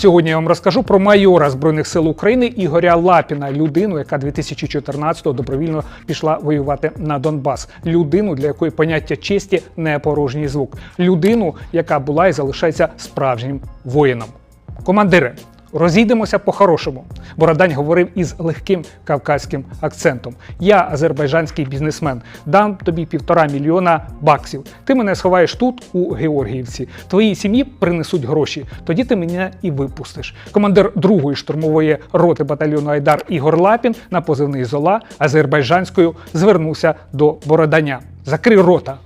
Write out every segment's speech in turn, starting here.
Сьогодні я вам розкажу про майора Збройних сил України Ігоря Лапіна, людину, яка 2014-го добровільно пішла воювати на Донбас. Людину, для якої поняття честі не порожній звук. Людину, яка була і залишається справжнім воїном. Командири, розійдемося по-хорошому. Бородань говорив із легким кавказьким акцентом. Я азербайджанський бізнесмен. Дам тобі півтора мільйона баксів. Ти мене сховаєш тут, у Георгіївці. Твоїй сім'ї принесуть гроші. Тоді ти мене і випустиш. Командир другої штурмової роти батальйону Айдар Ігор Лапін на позивний Зола азербайджанською звернувся до Бороданя. Закрий рота.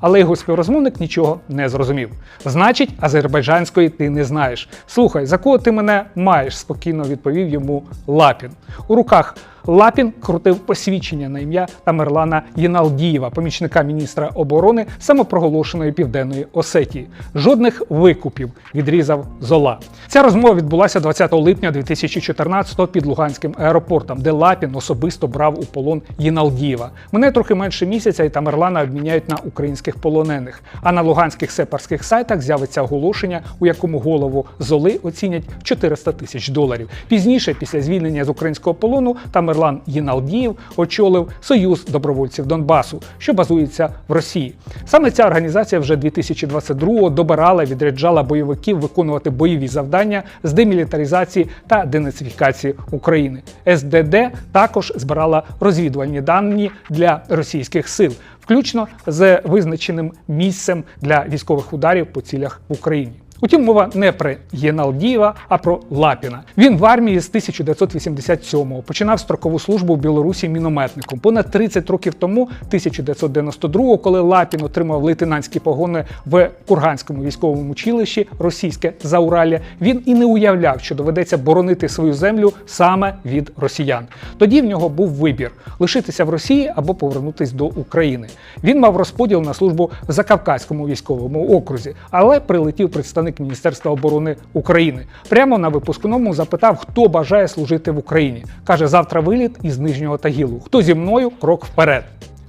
Але його співрозмовник нічого не зрозумів. Значить, азербайджанської ти не знаєш. Слухай, за кого ти мене маєш? спокійно відповів йому Лапін. У руках Лапін крутив посвідчення на ім'я Тамерлана Єналдієва, помічника міністра оборони самопроголошеної південної Осетії. Жодних викупів відрізав Зола. Ця розмова відбулася 20 липня 2014-го під Луганським аеропортом, де Лапін особисто брав у полон Єналдієва. Мене трохи менше місяця, і Тамерлана обміняють на українських полонених. А на луганських сепарських сайтах з'явиться оголошення, у якому голову Золи оцінять 400 тисяч доларів. Пізніше, після звільнення з українського полону, Тамерлан Єналдієв очолив Союз добровольців Донбасу, що базується в Росії. Саме ця організація вже 2022-го добирала, відряджала бойовиків виконувати бойові завдання з демілітаризації та денацифікації України. СДД також збирала розвідувальні дані для російських сил, включно з визначеним місцем для військових ударів по цілях в Україні. Утім, мова не про Єналдієва, а про Лапіна. Він в армії з 1987-го починав строкову службу в Білорусі мінометником. Понад 30 років тому, 1992-го, коли Лапін отримав лейтенантські погони в Курганському військовому училищі російське Зауралля, він і не уявляв, що доведеться боронити свою землю саме від росіян. Тоді в нього був вибір лишитися в Росії або повернутися до України. Він мав розподіл на службу в Закавказькому військовому окрузі, але прилетів представник Міністерства оборони України. Прямо на випускному запитав, хто бажає служити в Україні. Каже, завтра виліт із нижнього Тагілу. Хто зі мною крок вперед.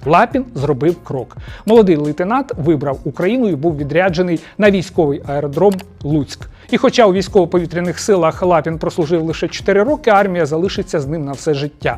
Лапін зробив крок. Молодий лейтенант вибрав Україну і був відряджений на військовий аеродром Луцьк. І хоча у військово-повітряних силах Лапін прослужив лише 4 роки, армія залишиться з ним на все життя.